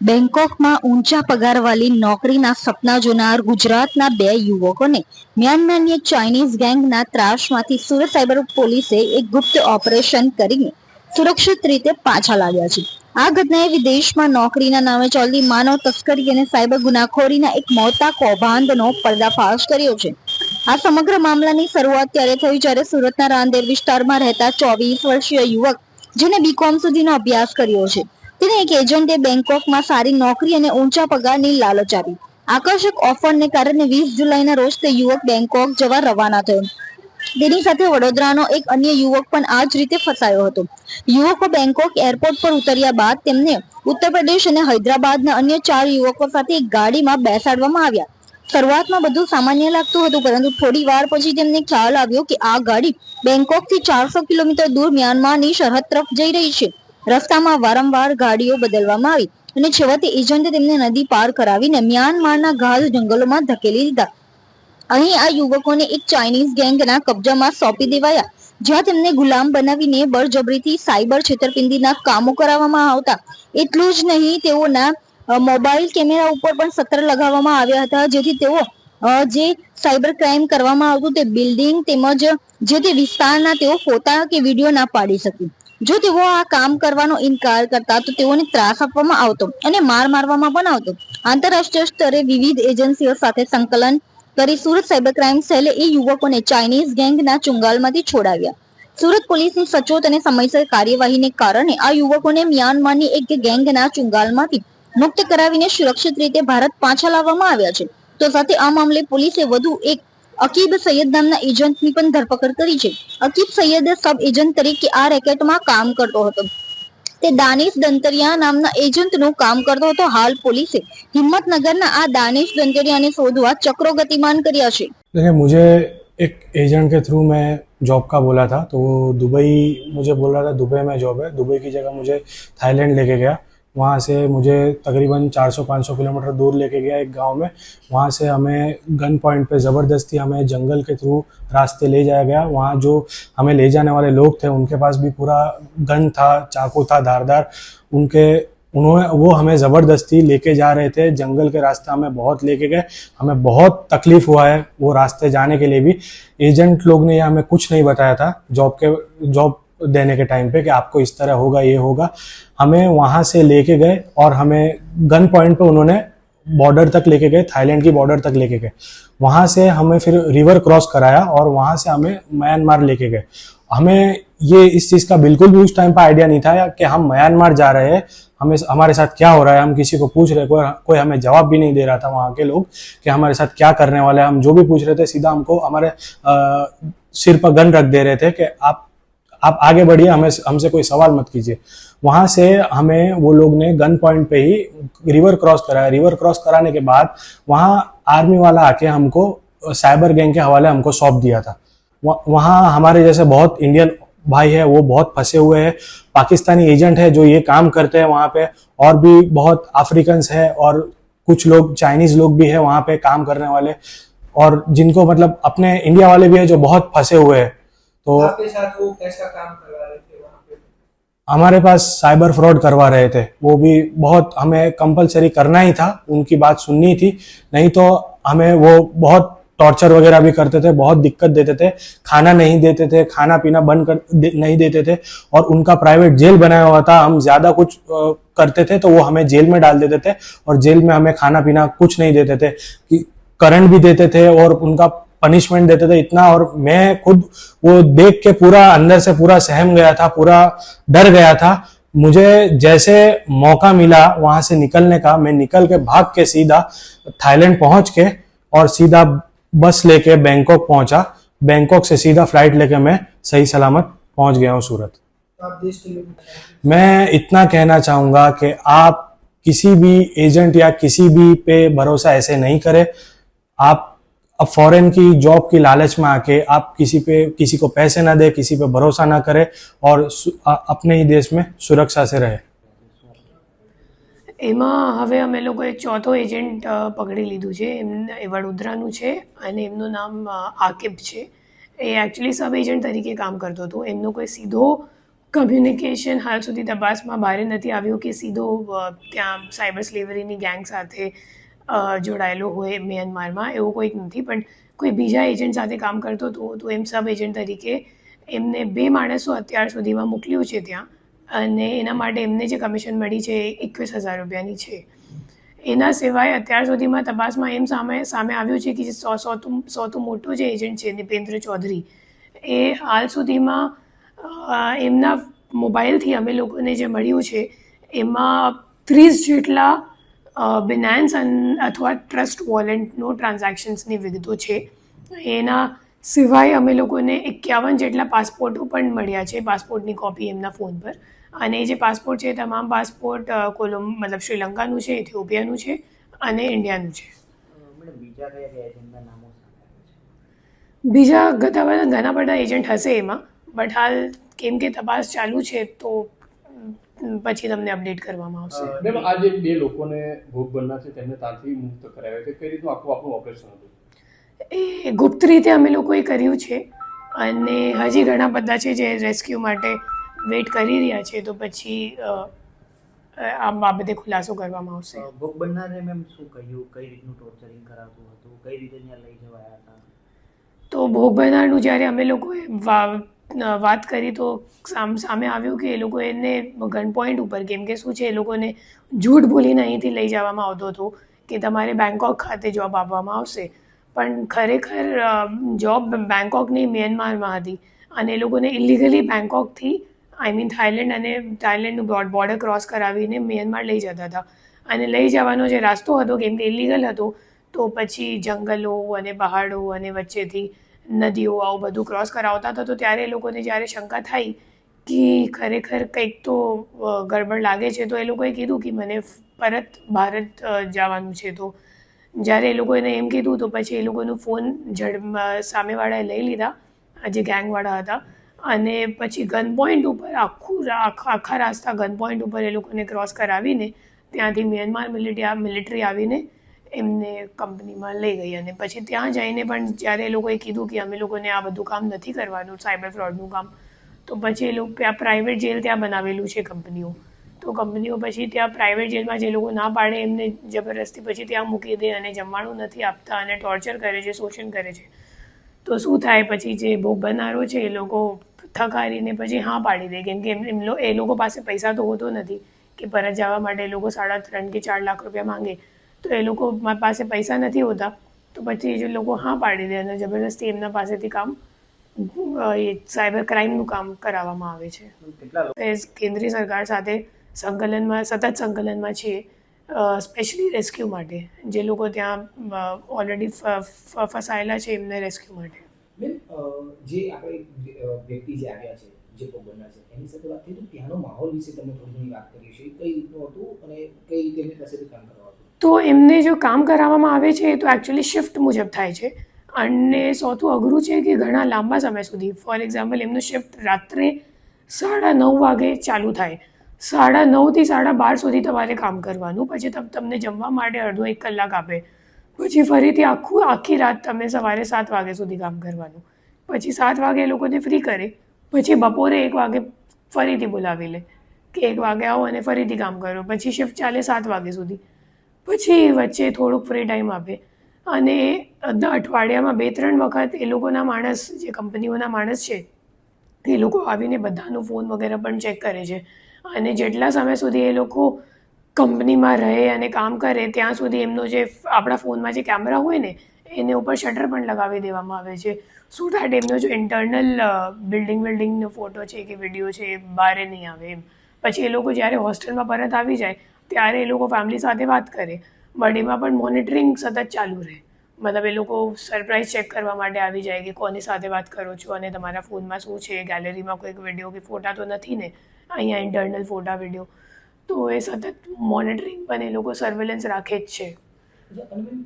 બેંકોકમાં ઊંચા પગારવાળી નોકરીના સપના જોનાર ગુજરાતના બે યુવકોને મ્યાનમારની એક ચાઇનીઝ ગેંગના ત્રાસમાંથી સુરત સાયબર પોલીસે એક ગુપ્ત ઓપરેશન કરીને સુરક્ષિત રીતે પાછા લાવ્યા છે. આ ઘટનાએ વિદેશમાં નોકરીના નામે ચાલતી માનવ તસ્કરી અને સાયબર ગુનાખોરીના એક મોટા કૌભાંડનો પર્દાફાશ કર્યો છે. આ સમગ્ર મામલાની શરૂઆત ત્યારે થઈ જ્યારે સુરતના રાંદેર વિસ્તારમાં રહેતા ચોવીસ વર્ષીય યુવક, જેને બીકોમ સુધીનો અભ્યાસ કર્યો છે. તેને એક એજન્ટે બેંકોકમાં સારી નોકરી અને ઊંચા પગારની લાલચ આપી. આકર્ષક ઓફરને કારણે વીસ જુલાઈના રોજ તે યુવક બેંકોક જવા રવાના થયો. તેની સાથે વડોદરાનો એક અન્ય યુવક પણ આ જ રીતે ફસાયો હતો. યુવકો બેંકોક એરપોર્ટ પર ઉતર્યા બાદ તેમને ઉત્તર પ્રદેશ અને હૈદરાબાદના અન્ય ચાર યુવકો સાથે એક ગાડીમાં બેસાડવામાં આવ્યા. શરૂઆતમાં બધું સામાન્ય લાગતું હતું, પરંતુ થોડી વાર પછી તેમને ખ્યાલ આવ્યો કે આ ગાડી બેંકોકથી ચારસો કિલોમીટર દૂર મ્યાનમારની સરહદ તરફ જઈ રહી છે. રસ્તામાં વારંવાર ગાડીઓ બદલવામાં આવી અને છેવટે એજન્ટે તેમને નદી પાર કરાવીને મ્યાનમારના ગાઢ જંગલોમાં ધકેલી દીધા. અહીં આ યુવકોને એક ચાઇનીઝ ગેંગના કબજામાં સોંપી દેવાયા, જ્યાં તેમને ગુલામ બનાવીને બળજબરીથી સાયબર છેતરપિંડીના કામો કરાવવામાં આવતા. એટલું જ નહીં, તેઓના મોબાઈલ કેમેરા ઉપર પણ સત્ર લગાવવામાં આવ્યા હતા, જેથી તેઓ જે સાયબર ક્રાઇમ કરવામાં આવતું તે બિલ્ડિંગ તેમજ જે તે વિસ્તારના તેઓ ફોટા કે વીડિયો ના પાડી શકે. જો તેઓ આ કામ કરવાનો ઇનકાર કરતા તો તેઓને ત્રાસ આપવામાં આવતો અને માર મારવામાં પણ આવતો. આંતરરાષ્ટ્રીય સ્તરે વિવિધ એજન્સીઓ સાથે સંકલન કરી સુરત સાયબર ક્રાઇમ સેલે એ યુવકોને ચાઇનીઝ ગેંગના ચુંગાલમાંથી છોડાવ્યા. સુરત પોલીસની સચોટ અને સમયસર કાર્યવાહીને કારણે આ યુવકોને મ્યાનમારની એક ગેંગના ચુંગાલમાંથી મુક્ત કરાવીને સુરક્ષિત રીતે ભારત પાછા લાવવામાં આવ્યા છે. તો સાથે આ મામલે પોલીસે વધુ એક અકીબ સૈયદ નામના એજન્ટની પણ ધરપકડ કરી છે અકીબ સૈયદ સબ એજન્ટ તરીકે આ રેકેટમાં કામ કરતો હતો તે દાનિશ દંતરિયા નામના એજન્ટનું કામ કરતો હતો હાલ પોલીસે હિંમતનગરના આ દાનિશ દંતરિયાને શોધવા ચક્રો ગતિમાન કર્યા છે देखिए मुझे एक एजेंट के थ्रू मैं जॉब का बोला था तो वो दुबई मुझे बोल रहा था दुबई में जॉब है दुबई की जगह मुझे थाईलैंड लेके गया वहाँ से मुझे तकरीबन 400-500 किलोमीटर दूर लेके गया एक गाँव में। वहाँ से हमें गन पॉइंट पे ज़बरदस्ती हमें जंगल के थ्रू रास्ते ले जाया गया। वहाँ जो हमें ले जाने वाले लोग थे, उनके पास भी पूरा गन था, चाकू था, धारदार। उनके, उन्होंने, वो हमें ज़बरदस्ती लेके जा रहे थे। जंगल के रास्ते हमें बहुत लेके गए। हमें बहुत तकलीफ़ हुआ है वो रास्ते जाने के लिए भी। एजेंट लोग ने हमें कुछ नहीं बताया था। जॉब के, जॉब देने के टाइम पे कि आपको इस तरह होगा ये होगा। हमें वहाँ से लेके गए और हमें गन पॉइंट पे उन्होंने बॉर्डर तक लेके गए थाईलैंड की बॉर्डर तक लेके गए। वहाँ से हमें फिर रिवर क्रॉस कराया और वहाँ से हमें म्यांमार लेके गए। हमें ये इस चीज़ का बिल्कुल भी उस टाइम पर आइडिया नहीं था कि हम म्यांमार जा रहे हैं। हमें हमारे साथ क्या हो रहा है हम किसी को पूछ रहे कोई कोई हमें जवाब भी नहीं दे रहा था वहाँ के लोग कि हमारे साथ क्या करने वाले हैं। हम जो भी पूछ रहे थे सीधा हमको हमारे अ, सिर पर गन रख दे रहे थे कि आप आप आगे बढ़िए, हमें हमसे कोई सवाल मत कीजिए। वहाँ से हमें वो लोग ने गन पॉइंट पे ही रिवर क्रॉस कराया। रिवर क्रॉस कराने के बाद वहाँ आर्मी वाला आके हमको साइबर गैंग के हवाले हमको सौंप दिया था। वह- हमारे जैसे बहुत इंडियन भाई है, वो बहुत फंसे हुए हैं। पाकिस्तानी एजेंट है जो ये काम करते हैं वहाँ पे। और भी बहुत अफ्रीकन्स है और कुछ लोग, चाइनीज़ लोग भी है वहाँ पे काम करने वाले। और जिनको मतलब अपने इंडिया वाले भी है जो बहुत फंसे हुए हैं। तो आपके साथ वो कैसा काम करवा रहे थे वहाँ पे? हमारे पास साइबर फ्रॉड करवा रहे थे। वो भी बहुत हमें कंपलसरी करना ही था उनकी बात सुननी थी। नहीं तो हमें वो बहुत टॉर्चर वगैरह भी करते थे बहुत दिक्कत देते थे। खाना नहीं देते थे खाना पीना बंद कर दे, नहीं देते थे। और उनका प्राइवेट जेल बनाया हुआ था हम ज़्यादा कुछ अ, करते थे तो वो हमें जेल में डाल देते थे और जेल में हमें खाना पीना कुछ नहीं देते थे। कि करंट भी देते थे और उनका पनिशमेंट देते थे इतना और मैं खुद वो देख के पूरा अंदर से पूरा सहम गया था, पूरा डर गया था। मुझे जैसे मौका मिला वहाँ से निकलने का, मैं निकल के भाग के सीधा थाईलैंड पहुँच के और सीधा बस लेके बैंकॉक पहुँचा। बैंकॉक से सीधा फ़्लाइट लेके मैं सही सलामत पहुँच गया हूँ सूरत। मैं इतना कहना चाहूँगा कि आप किसी भी एजेंट या किसी भी पे भरोसा ऐसे नहीं करें। आप अब फॉरेन की जॉब की लालच में आके आप किसी पे किसी को पैसे ना दे किसी पे भरोसा ना करें और सु- अ- अपने ही देश में सुरक्षा से रहे એમાં હવે અમે લોકોએ ચોથો એજન્ટ અ, પકડી લીધું છે એમને એ વડોદરાનું છે અને એમનું નામ અ, આકિબ છે એ એકચ્યુઅલી સબ એજન્ટ તરીકે કામ કરતો હતો એમનો કોઈ સીધો કમ્યુનિકેશન હાલ સુધી તપાસમાં બહાર નથી આવ્યું કે સીધો અ, ત્યાં સાયબર સ્લેવરીની ગેંગ સાથે અ, જોડાયેલો હોય મ્યાનમારમાં, એવું કોઈક નથી. પણ કોઈ બીજા એજન્ટ સાથે કામ કરતો હતો તો એમ સબ એજન્ટ તરીકે એમને બે માણસો અત્યાર સુધીમાં મોકલ્યું છે ત્યાં. અને એના માટે એમને જે કમિશન મળી છે એ એકવીસ હજાર રૂપિયાની છે. એના સિવાય અત્યાર સુધીમાં તપાસમાં એમ સામે સામે આવ્યું છે કે જે સો સોતું સોતું મોટું જે એજન્ટ છે, નિપેન્દ્ર ચૌધરી, એ હાલ સુધીમાં એમના મોબાઈલથી અમે લોકોને જે મળ્યું છે, એમાં ત્રીસ જેટલા બિનાન્સ અથવા ટ્રસ્ટ વોલેન્ટનો ટ્રાન્ઝેક્શન્સની વિગતો છે. એના સિવાય અમે લોકોને એકાવન જેટલા પાસપોર્ટો પણ મળ્યા છે પાસપોર્ટની કોપી એમના ફોન પર. અને એ જે પાસપોર્ટ છે તમામ પાસપોર્ટ કોલમ મતલબ શ્રીલંકાનું છે ઇથિયોપિયાનું છે અને ઇન્ડિયાનું છે. બીજા બીજા ઘણા બધા એજન્ટ હશે એમાં બટ હાલ કેમ કે તપાસ ચાલુ છે તો પછી તમને અપડેટ કરવામાં આવશે. મેમ આ જે બે લોકોને ભોગ બનના છે તેમને ત્યાંથી મુક્ત કરાવ્યા છે. કઈ રીતનું આખું આપણું ઓપરેશન હતું? એ ગુપ્ત રીતે અમે લોકોએ કર્યું છે અને હજી ઘણા બધા છે જે રેસ્ક્યુ માટે વેઇટ કરી રહ્યા છે તો પછી આ બાબતે ખુલાસો કરવામાં આવશે. ભોગ બનનારે મેમ શું કહ્યું? કઈ રીતનું ટોર્ચરિંગ કરાતું હતું? કઈ રીતે ત્યાં લઈ જવાયા હતા? તો ભોગ બનનારનું જ્યારે અમે લોકોએ વાત કરી તો સામ આવ્યું કે એ લોકો એને ગન પોઈન્ટ ઉપર, કેમ કે શું છે, એ લોકોને જૂઠ બોલીને અહીંથી લઈ જવામાં આવતો હતો કે તમારે બેંકોક ખાતે જોબ આપવામાં આવશે. પણ ખરેખર જોબ બેંકોકની મ્યાનમારમાં હતી અને એ લોકોને ઇલીગલી બેંકોકથી આઈ મીન થાઈલેન્ડ અને થાઇલેન્ડનું બ્રોડ બોર્ડર ક્રોસ કરાવીને મ્યાનમાર લઈ જતા હતા. અને લઈ જવાનો જે રસ્તો હતો, કેમ કે ઇલીગલ હતો તો પછી જંગલો અને પહાડો અને વચ્ચેથી નદીઓ, આવું બધું ક્રોસ કરાવતા હતા. તો ત્યારે એ લોકોને જ્યારે શંકા થઈ કે ખરેખર કંઈક તો ગડબડ લાગે છે, તો એ લોકોએ કીધું કે મને પરત ભારત જવાનું છે. તો જ્યારે એ લોકોને એમ કીધું, તો પછી એ લોકોનો ફોન ઝડ સામેવાળાએ લઈ લીધા જે ગેંગવાળા હતા. અને પછી ગન પોઈન્ટ ઉપર, આખા આખા રાસ્તા ગન પોઈન્ટ ઉપર એ લોકોને ક્રોસ કરાવીને, ત્યાંથી મ્યાનમાર મિલિટરી મિલિટરી આવીને એમને કંપનીમાં લઈ ગઈ અને પછી ત્યાં જઈને પણ જ્યારે એ લોકોએ કીધું કે અમે લોકોને આ બધું કામ નથી કરવાનું, સાયબર ફ્રોડનું કામ, તો પછી એ લોકો, ત્યાં પ્રાઇવેટ જેલ ત્યાં બનાવેલું છે કંપનીઓ. તો કંપનીઓ પછી ત્યાં પ્રાઇવેટ જેલમાં જે લોકો ના પાડે એમને જબરદસ્તી પછી ત્યાં મૂકી દે અને જમવાનું નથી આપતા અને ટોર્ચર કરે છે, શોષણ કરે છે. તો શું થાય પછી જે ભોગ બનારો છે એ લોકો થકારીને પછી હા પાડી દે. કેમ કે એમ એમ એ લોકો પાસે પૈસા તો હોતો નથી કે પરત જવા માટે એ લોકો સાડા ત્રણ કે ચાર લાખ રૂપિયા માંગે. તો એ લોકો પાસે પૈસા નથી હોતા તો પછી એ જે લોકો હા પાડી દે અને જબરદસ્તી એમના પાસેથી કામ એ સાયબર ક્રાઇમનું કામ કરાવવામાં આવે છે. એ કેન્દ્રીય સરકાર સાથે સંકલનમાં સતત સંકલનમાં છીએ સ્પેશિયલી રેસ્ક્યુ માટે જે લોકો ત્યાં ઓલરેડી ફસાયેલા છે એમને રેસ્ક્યુ માટે. બેન જે આપણે વ્યક્તિ જે આવ્યા છે જે ભોગવનાર છે એની સાથે વાત થઈ તો ત્યાંનો માહોલ વિશે તમે થોડી ઘણી વાત કરી છે કઈ રીતનું હતું અને કઈ રીતે એમની પાસેથી કામ કરવા હતું? તો એમને જો કામ કરાવવામાં આવે છે એ તો એકચ્યુઅલી શિફ્ટ મુજબ થાય છે. અને સૌથી અઘરું છે કે ઘણા લાંબા સમય સુધી. ફોર એક્ઝામ્પલ એમનું શિફ્ટ રાત્રે સાડા નવ વાગે ચાલુ થાય. સાડા નવથી સાડા બાર સુધી તમારે કામ કરવાનું. પછી તમ, તમને જમવા માટે અડધો એક કલાક આપે. પછી ફરીથી આખું, આખી રાત તમે સવારે સાત વાગે સુધી કામ કરવાનું. પછી સાત વાગે એ લોકોને ફ્રી કરે. પછી બપોરે એક વાગે ફરીથી બોલાવી લે. કે એક વાગે આવો અને ફરીથી કામ કરો. પછી શિફ્ટ ચાલે સાત વાગે સુધી. પછી વચ્ચે થોડુંક ફ્રી ટાઈમ આપે. અને અઠવાડિયામાં બે ત્રણ વખત એ લોકોના માણસ, જે કંપનીઓના માણસ છે, એ લોકો આવીને બધાનો ફોન વગેરે પણ ચેક કરે છે. અને જેટલા સમય સુધી એ લોકો કંપનીમાં રહે અને કામ કરે, ત્યાં સુધી એમનો જે આપણા ફોનમાં જે કેમેરા હોય ને, એને ઉપર શટર પણ લગાવી દેવામાં આવે છે. શું દેટ એમનો જો ઇન્ટરનલ બિલ્ડિંગ બિલ્ડિંગનો ફોટો છે કે વીડિયો છે, એ બહાર નહીં આવે એમ. પછી એ લોકો જ્યારે હોસ્ટેલમાં પરત આવી જાય ત્યારે એ લોકો ફેમિલી સાથે વાત કરે. બટ એમાં પણ મોનિટરિંગ સતત ચાલુ રહે. મતલબ એ લોકો સરપ્રાઈઝ ચેક કરવા માટે આવી જાય કે કોની સાથે વાત કરો છો અને તમારા ફોનમાં શું છે ગેલેરીમાં કોઈક વીડિયો કે ફોટા તો નથી ને? અહીંયા ઇન્ટરનલ ફોટા વીડિયો તો એ સતત મોનિટરિંગ પણ એ લોકો સર્વેલન્સ રાખે જ છે.